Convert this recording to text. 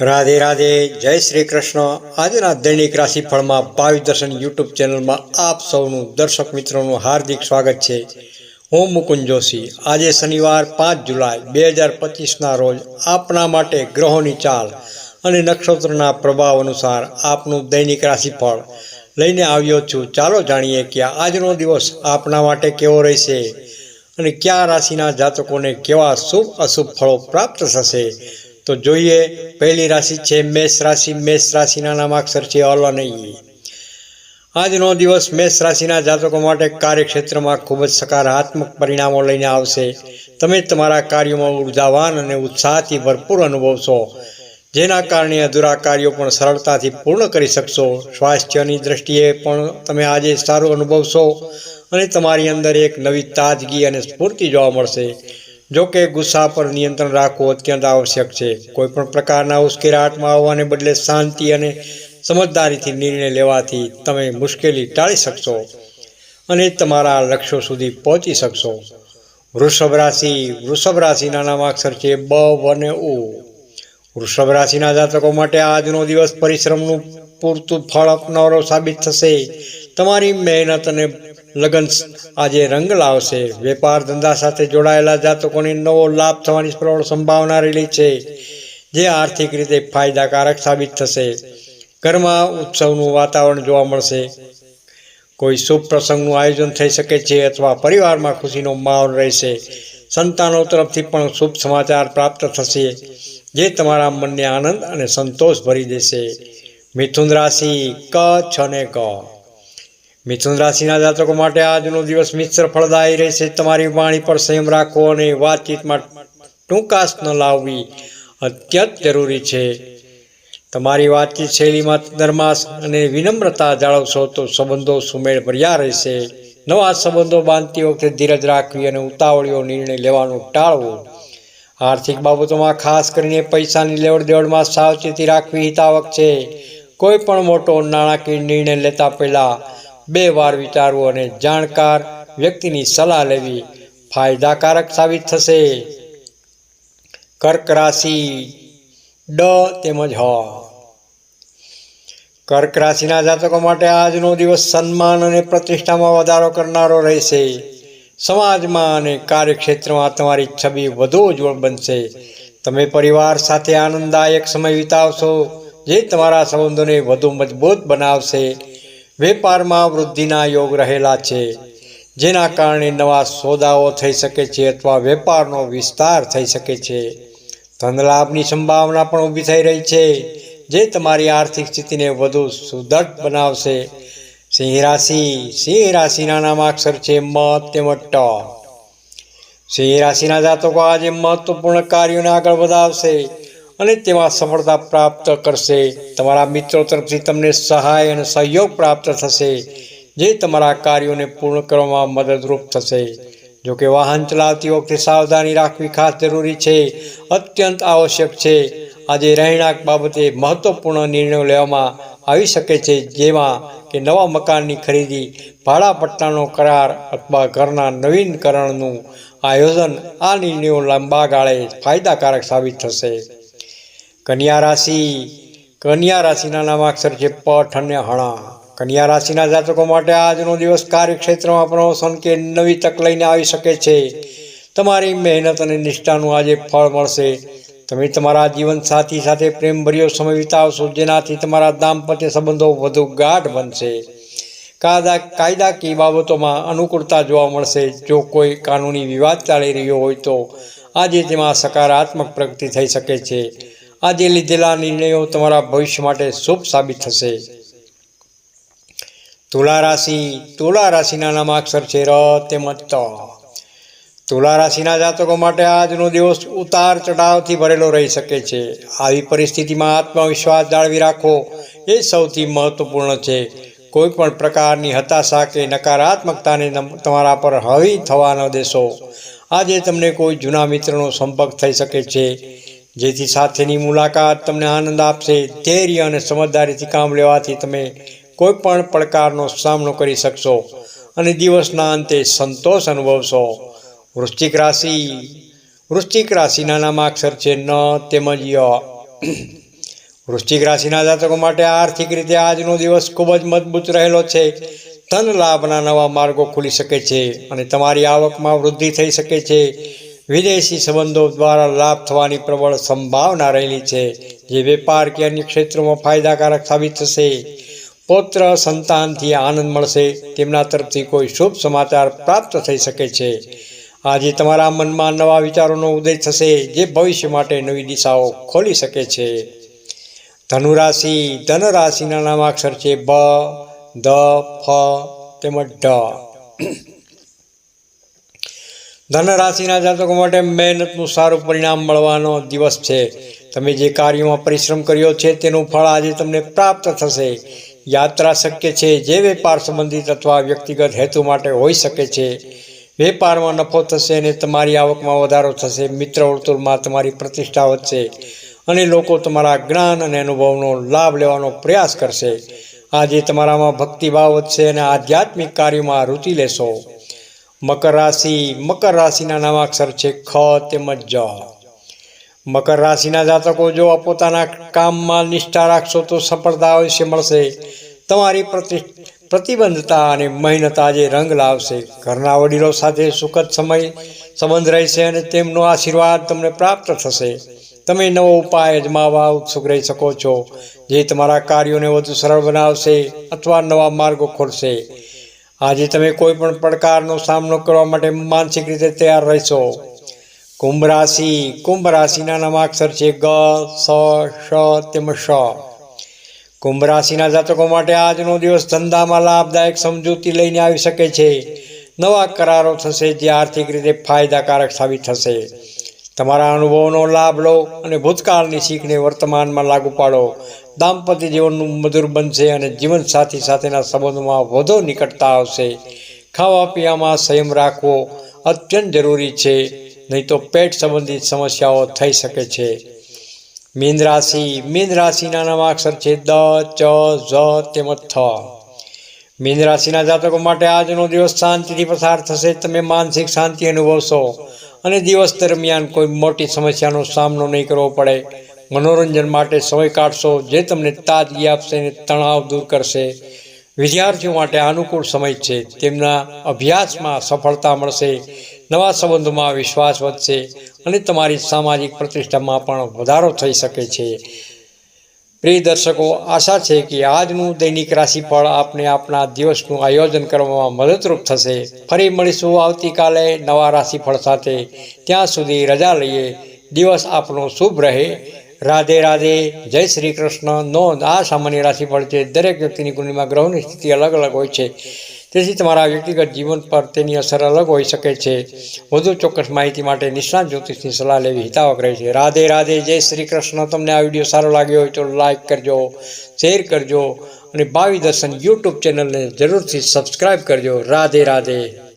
રાધે રાધે, જય શ્રી કૃષ્ણ. આજના દૈનિક રાશિફળમાં ભાવિ દર્શન યુટ્યુબ ચેનલમાં આપ સૌનું દર્શક મિત્રોનું હાર્દિક સ્વાગત છે. હું મુકુંદ જોશી. આજે શનિવાર પાંચ જુલાઈ બે હજાર પચીસના રોજ આપના માટે ગ્રહોની ચાલ અને નક્ષત્રના પ્રભાવ અનુસાર આપનું દૈનિક રાશિફળ લઈને આવ્યો છું. ચાલો જાણીએ કે આજનો દિવસ આપના માટે કેવો રહેશે અને કયા રાશિના જાતકોને કેવા શુભ અશુભ ફળો પ્રાપ્ત થશે. તો જોઈએ, પહેલી રાશિ છે, મેષ રાશિ. મેષ રાશિના નામાક્ષર છે, અલ ઈ. આજનો દિવસ મેષ રાશિના જાતકો માટે કાર્યક્ષેત્રમાં ખૂબ જ સકારાત્મક પરિણામો લઈને આવશે. તમે તમારા કાર્યોમાં ઉર્જાવાન અને ઉત્સાહથી ભરપૂર અનુભવશો, જેના કારણે અધૂરા કાર્યો પણ સરળતાથી પૂર્ણ કરી શકશો. સ્વાસ્થ્યની દ્રષ્ટિએ પણ તમે આજે સારું અનુભવશો અને તમારી અંદર એક નવી તાજગી અને સ્ફૂર્તિ જોવા મળશે. જો કે ગુસ્સા પર નિયંત્રણ રાખવું અત્યંત આવશ્યક છે. કોઈ પણ પ્રકારના ઉશ્કેરાટમાં આવવાને બદલે શાંતિ અને સમજદારીથી નિર્ણય લેવાથી તમે મુશ્કેલી ટાળી શકશો અને તમારા લક્ષ્યો સુધી પહોંચી શકશો. વૃષભ રાશિ, વૃષભ રાશિના નામાક્ષર છે બ અને ઉ. વૃષભ રાશિના જાતકો માટે આજનો દિવસ પરિશ્રમનું પૂરતું ફળ આપનારો સાબિત થશે. તમારી મહેનત અને લગન આજે રંગ લાવશે. વેપાર ધંધા સાથે જોડાયેલા જાતકોને નવો લાભ થવાની પ્રબળ સંભાવના રહેલી છે, જે આર્થિક રીતે ફાયદાકારક સાબિત થશે. ઘરમાં ઉત્સવનું વાતાવરણ જોવા મળશે. કોઈ શુભ પ્રસંગનું આયોજન થઈ શકે છે અથવા પરિવારમાં ખુશીનો માહોલ રહેશે. સંતાનો તરફથી પણ શુભ સમાચાર પ્રાપ્ત થશે, જે તમારા મનને આનંદ અને સંતોષ ભરી દેશે. મિથુન રાશિ કચ્છ અને ક. મિથુન રાશિના જાતકો માટે આજનો દિવસ મિશ્ર ફળદાયી રહેશે. તમારી વાણી પર સંયમ રાખવો અને વાતચીતમાં ટૂંકાશ ન લાવવી અત્યંત જરૂરી છે. તમારી વાતચીત શૈલીમાં નરમાશ અને વિનમ્રતા જાળવશો તો સંબંધો સુમેળ ભર્યા રહેશે. નવા સંબંધો બાંધતી વખતે ધીરજ રાખવી અને ઉતાવળીઓ નિર્ણય લેવાનો ટાળવો. આર્થિક બાબતોમાં ખાસ કરીને પૈસાની લેવડ દેવડમાં સાવચેતી રાખવી હિતાવક છે. કોઈ પણ મોટો નાણાકીય નિર્ણય લેતા પહેલાં બે વાર વિચારવું અને જાણકાર વ્યક્તિની સલાહ લેવી ફાયદાકારક સાબિત થશે. કર્ક રાશિ ડ તેમજ હ. કર્ક રાશિના જાતકો માટે આજનો દિવસ સન્માન અને પ્રતિષ્ઠામાં વધારો કરનારો રહેશે. સમાજમાં અને કાર્યક્ષેત્રમાં તમારી છબી વધુ ઉજ્જવળ બનશે. તમે પરિવાર સાથે આનંદદાયક સમય વિતાવશો, જે તમારા સંબંધોને વધુ મજબૂત બનાવશે. વેપારમાં વૃદ્ધિના યોગ રહેલા છે. જેના કારણે નવા સોદાઓ થઈ શકે છે અથવા વેપારનો વિસ્તાર થઈ શકે છે. ધનલાભની સંભાવના પણ ઊભી થઈ રહી છે, જે તમારી આર્થિક સ્થિતિને વધુ સુદૃઢ બનાવશે. સિંહ રાશિ, સિંહ રાશિના નામાક્ષર છે મ તેમજ ટ. સિંહ રાશિના જાતકો આજે મહત્વપૂર્ણ કાર્યોને આગળ વધાવશે. અને તેમાં સફળતા પ્રાપ્ત કરશે. તમારા મિત્રો તરફથી તમને સહાય અને સહયોગ પ્રાપ્ત થશે, જે તમારા કાર્યોને પૂર્ણ કરવામાં મદદરૂપ થશે. જો કે વાહન ચલાવતી વખતે સાવધાની રાખવી ખાસ જરૂરી છે, અત્યંત આવશ્યક છે. આજે રહેણાંક બાબતે મહત્વપૂર્ણ નિર્ણયો લેવામાં આવી શકે છે, જેમાં કે નવા મકાનની ખરીદી, ભાડા પટ્ટાનો કરાર અથવા ઘરના નવીનકરણનું આયોજન. આ નિર્ણયો લાંબા ગાળે ફાયદાકારક સાબિત થશે. કન્યા રાશિ. કન્યા રાશિના નામાક્ષર છે પઠ અને હણા. કન્યા રાશિના જાતકો માટે આજનો દિવસ કાર્યક્ષેત્રમાં પ્રમોશન કે નવી તક લઈને આવી શકે છે. તમારી મહેનત અને નિષ્ઠાનું આજે ફળ મળશે. તમે તમારા જીવનસાથી સાથે પ્રેમભર્યો સમય વિતાવશો, જેનાથી તમારા દાંપત્ય સંબંધો વધુ ગાઢ બનશે. કાયદા કાયદાકીય બાબતોમાં અનુકૂળતા જોવા મળશે. જો કોઈ કાનૂની વિવાદ ચાલી રહ્યો હોય તો આજે તેમાં સકારાત્મક પ્રગતિ થઈ શકે છે. આજે લીધેલા નિર્ણયો તમારા ભવિષ્ય માટે શુભ સાબિત થશે. તુલા રાશિ, તુલા રાશિના નામાક્ષર છે ર તેમજ ત. તુલા રાશિના જાતકો માટે આજનો દિવસ ઉતાર ચઢાવથી ભરેલો રહી શકે છે. આવી પરિસ્થિતિમાં આત્મવિશ્વાસ જાળવી રાખો એ સૌથી મહત્વપૂર્ણ છે. કોઈ પણ પ્રકારની હતાશા કે નકારાત્મકતાને તમારા પર હાવી થવા ન દેશો. આજે તમને કોઈ જૂના મિત્રનો સંપર્ક થઈ શકે છે. જેથી સાથેની મુલાકાત તમને આનંદ આપશે. ધૈર્ય અને સમજદારીથી કામ લેવાથી તમે કોઈ પણ પડકારનો સામનો કરી શકશો અને દિવસના અંતે સંતોષ અનુભવશો. વૃશ્ચિક રાશિ. વૃશ્ચિક રાશિના નામાક્ષર છે ન, તેમજ ય. વૃશ્ચિક રાશિના જાતકો માટે આર્થિક રીતે આજનો દિવસ ખૂબ જ મજબૂત રહેલો છે. ધન લાભના નવા માર્ગો ખુલી શકે છે અને તમારી આવકમાં વૃદ્ધિ થઈ શકે છે. વિદેશી સંબંધો દ્વારા લાભ થવાની પ્રબળ સંભાવના રહેલી છે, જે વેપાર કે અન્ય ક્ષેત્રોમાં ફાયદાકારક સાબિત થશે. પૌત્ર સંતાનથી આનંદ મળશે, તેમના તરફથી કોઈ શુભ સમાચાર પ્રાપ્ત થઈ શકે છે. આજે તમારા મનમાં નવા વિચારોનો ઉદય થશે, જે ભવિષ્ય માટે નવી દિશાઓ ખોલી શકે છે. ધનુરાશિ, ધનરાશિના નામાક્ષર છે, બ ધ ફ, તેમજ ઢ ધનરાશિના જાતકો માટે મહેનતનું સારું પરિણામ મળવાનો દિવસ છે. તમે જે કાર્યોમાં પરિશ્રમ કર્યો છે, તેનું ફળ આજે તમને પ્રાપ્ત થશે. યાત્રા શક્ય છે જે વેપાર સંબંધિત અથવા વ્યક્તિગત હેતુ માટે હોઈ શકે છે. વેપારમાં નફો થશે અને તમારી આવકમાં વધારો થશે. મિત્ર વર્તુળમાં તમારી પ્રતિષ્ઠા વધશે અને લોકો તમારા જ્ઞાન અને અનુભવનો લાભ લેવાનો પ્રયાસ કરશે. આજે તમારામાં ભક્તિભાવ વધશે અને આધ્યાત્મિક કાર્યોમાં રુચિ લેશો. મકર રાશિ, મકર રાશિના નામાક્ષર છે ખ તેમજ જ. મકર રાશિના જાતકો જો આ પોતાના કામમાં નિષ્ઠા રાખશો તો સફળતા અવશ્ય મળશે. તમારી પ્રતિ પ્રતિબદ્ધતા અને મહેનત આજે રંગ લાવશે. ઘરના વડીલો સાથે સુખદ સમય, સંબંધ રહેશે અને તેમનો આશીર્વાદ તમને પ્રાપ્ત થશે. તમે નવો ઉપાય અજમાવવા ઉત્સુક રહી શકો છો. જે તમારા કાર્યોને વધુ સરળ બનાવશે અથવા નવા માર્ગો ખોલશે. આજે તમે કોઈ પણ પડકારનો સામનો કરવા માટે માનસિક રીતે તૈયાર રહેશો. કુંભ રાશિ, કુંભ રાશિના નામાક્ષર છે ગ, સ શ તેમજ શ કુંભ રાશિના જાતકો માટે આજનો દિવસ ધંધામાં લાભદાયક સમજૂતી લઈને આવી શકે છે. નવા કરારો થશે જે આર્થિક રીતે ફાયદાકારક સાબિત થશે. તમારા અનુભવનો લાભ લો અને ભૂતકાળની શીખને વર્તમાનમાં લાગુ પાડો. દાંપત્ય જીવનનું મધુર બનશે અને જીવનસાથી સાથેના સંબંધોમાં વધુ નિકટતા આવશે. ખાવા પીવામાં સંયમ રાખવો અત્યંત જરૂરી છે, નહીં તો પેટ સંબંધિત સમસ્યાઓ થઈ શકે છે. મીન રાશિ, મીન રાશિના નવા અક્ષર છે દ, ચ, ઝ તેમજ થ. મીન રાશિના જાતકો માટે આજનો દિવસ શાંતિથી પસાર થશે. તમે માનસિક શાંતિ અનુભવશો અને દિવસ દરમિયાન કોઈ મોટી સમસ્યાનો સામનો નહીં કરવો પડે. મનોરંજન માટે સમય કાઢશો, જે તમને તાજગી આપશે અને તણાવ દૂર કરશે. વિદ્યાર્થીઓ માટે અનુકૂળ સમય છે. તેમના અભ્યાસમાં સફળતા મળશે. નવા સંબંધોમાં વિશ્વાસ વધશે અને તમારી સામાજિક પ્રતિષ્ઠામાં પણ વધારો થઈ શકે છે. પ્રિય દર્શકો, આશા છે કે આજનું દૈનિક રાશિફળ આપને આપના દિવસનું આયોજન કરવામાં મદદરૂપ થશે. ફરી મળીશું આવતીકાલે નવા રાશિફળ સાથે. ત્યાં સુધી રજા લઈએ. દિવસ આપનો શુભ રહે. રાધે રાધે, જય શ્રી કૃષ્ણ. નોંધ આ સામાન્ય રાશિફળ છે. દરેક વ્યક્તિની કુંડલીમાં ગ્રહોની સ્થિતિ અલગ અલગ હોય છે. તેથી તમારા વ્યક્તિગત જીવન પર તેની અસર અલગ હોઈ શકે છે. વધુ ચોક્કસ માહિતી માટે નિષ્ણાત જ્યોતિષની સલાહ લેવી હિતાવક રહે છે. રાધે રાધે, જય શ્રી કૃષ્ણ. તમને આ વીડિયો સારો લાગ્યો હોય તો લાઇક કરજો શેર કરજો અને ભાવિ દર્શન યુટ્યુબ ચેનલને જરૂરથી સબસ્ક્રાઈબ કરજો. રાધે રાધે.